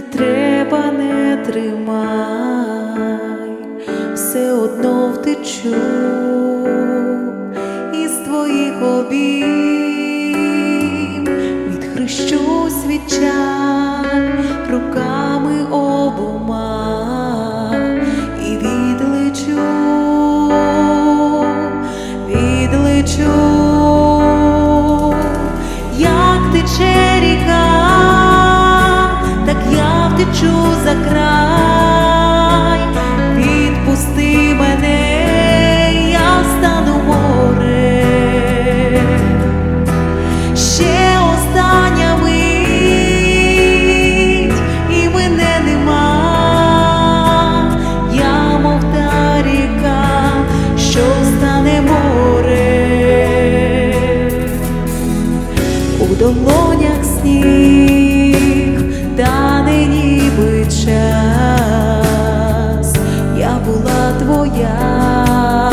треба, не тримай, все одно втечу із твоїх обійм, відхрещусь від чар руками обома. І відлечу, відлечу, як ріка, так втечу за край, відпусти мене, я стану морем. Ще остання мить, і мене нема, я мов та ріка, що стане море, у долонях сніг, ніби час, я була твоя,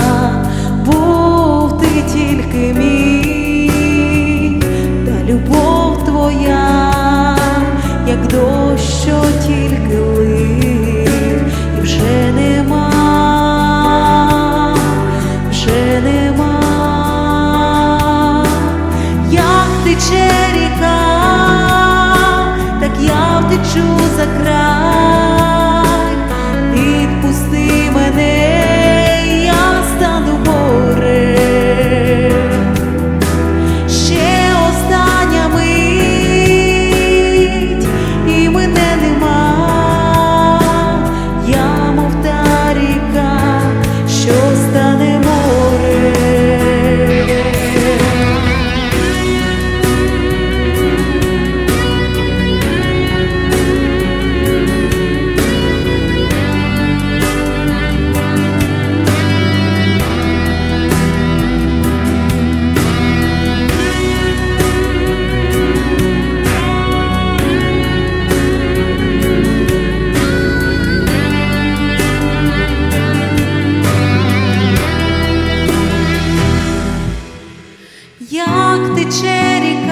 був ти тільки мій, та любов твоя, як дощ, що тільки лив, і вже нема, вже нема, як тече ріка, хочу за край. як ти черік.